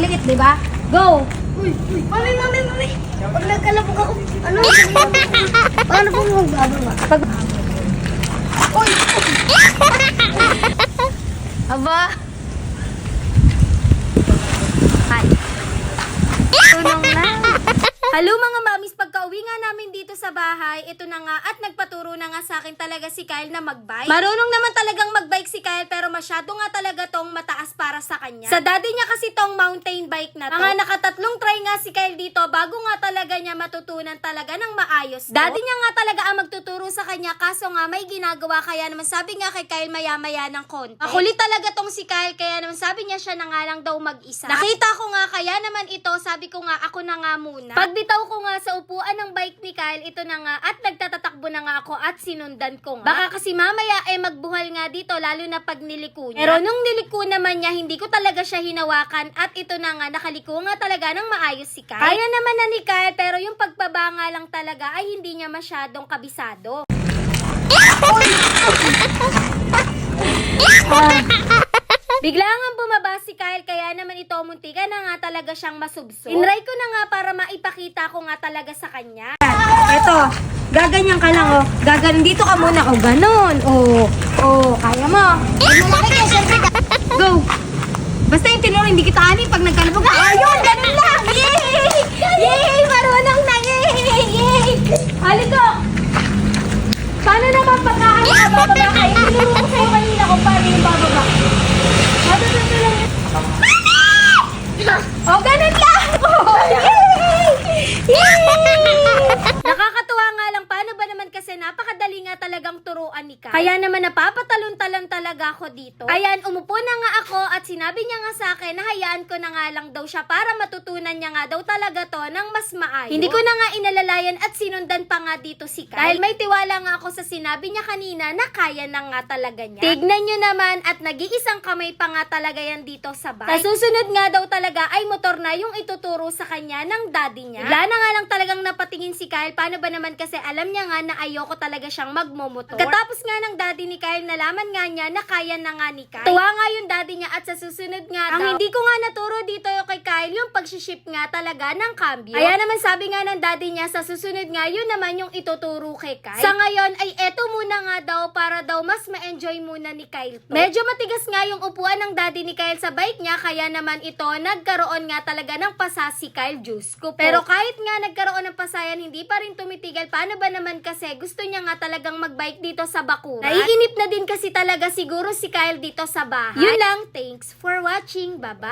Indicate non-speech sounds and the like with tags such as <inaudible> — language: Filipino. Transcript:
maliit, di ba? Go! Uy, uy, mami, mami, mami. Pag nagkalapag ako, ano? Paano po magbababa? Pag... Uy! <laughs> Aba! Hi. Tulong na. Hello mga mamis, pagka-uwi nga namin dito sa bahay, ito na nga at nagpaturo na nga sa akin talaga si Kyle na magbike. Marunong naman talagang magbike si Kyle pero masyado nga talaga tong mataas para sa kanya. Sa daddy niya kasi tong mountain bike na to. Mga nakatatlong try nga si Kyle dito bago nga talaga niya matutunan talaga ng maayos. to. Daddy niya nga talaga ang sa kanya kaso nga may ginagawa kaya naman sabi nga kay Kyle maya-maya ng konti. Makulit talaga tong si Kyle kaya naman sabi niya siya na nga lang daw mag-isa. Nakita ko nga kaya naman ito sabi ko nga ako na nga muna. Pagbitaw ko nga sa upuan ng bike ni Kyle ito na nga at nagtatatakbo na nga ako at sinundan ko nga. Baka kasi mamaya eh magbuhal nga dito lalo na pag niliko niya. Pero nung niliko naman niya hindi ko talaga siya hinawakan at ito na nga nakaliko nga talaga ng maayos si Kyle. Kaya naman na ni Kyle pero yung pagbaba nga lang talaga ay hindi niya masyadong kabisado. Bigla nga bumaba si Kyle kaya naman ito muntika na nga talaga siyang masubso. Inray ko na nga para maipakita ko nga talaga sa kanya. Eto, gaganyan ka lang oh. Gagan dito ka muna oh, ganon. Oh, oh, kaya mo. Go. Basta yung tinuro, hindi kita ani pag nagkalabog ka. Ayun, ganun lang. Yay! Yay! Marunong na. Yay! Yay! Halika. Paano naman pagka ano ka bababa ka? Itinuro ko sa'yo kanina kung paano yung bababa. Ano na lang. Oh, ganun lang! Oh, yay! Yay! Nakakatuwa nga lang, paano ba naman kasi napakadali nga talagang turuan ni Kai. Kaya naman napapatalon-talon talaga ako dito. Ayan, umupo na nga ako at sinabi niya nga sa akin na hayaan ko na nga lang daw siya para matutunan niya nga daw talaga to ng mas maayos. Hindi ko na nga inalalayan at sinundan pa nga dito si Kai. Dahil may tiwala nga ako sa sinabi niya kanina na kaya na nga talaga niya. Tignan niyo naman at nag-iisang kamay pa nga talaga yan dito sa bike. Sa susunod nga daw talaga ay motor na yung ituturo sa kanya ng daddy niya. Bigla na nga lang talagang napatingin si Kyle. Paano ba naman kasi alam niya nga na ayoko talaga siyang magmomotor. Katapos nga ng daddy ni Kyle, nalaman nga niya na kaya na nga ni Kyle. Tuwa nga yung daddy niya at sa susunod nga Ang hindi ko nga naturo dito kay Kyle yung pag-ship nga talaga ng cambio. Kaya naman sabi nga ng daddy niya sa susunod nga yun naman yung ituturo kay Kyle. Sa ngayon ay eto muna nga daw para daw mas ma-enjoy muna ni Kyle to. Medyo matigas nga yung upuan ng daddy ni Kyle sa bike niya kaya naman ito nagkaroon nga talaga ng pasa si Kyle Juice ko. Pero kahit nga nagkaroon pasayan hindi pa rin tumitigal. Paano ba naman kasi gusto niya nga talagang magbike dito sa Bakura. Naiinip na din kasi talaga siguro si Kyle dito sa bahay. Yun lang. Thanks for watching. Bye-bye.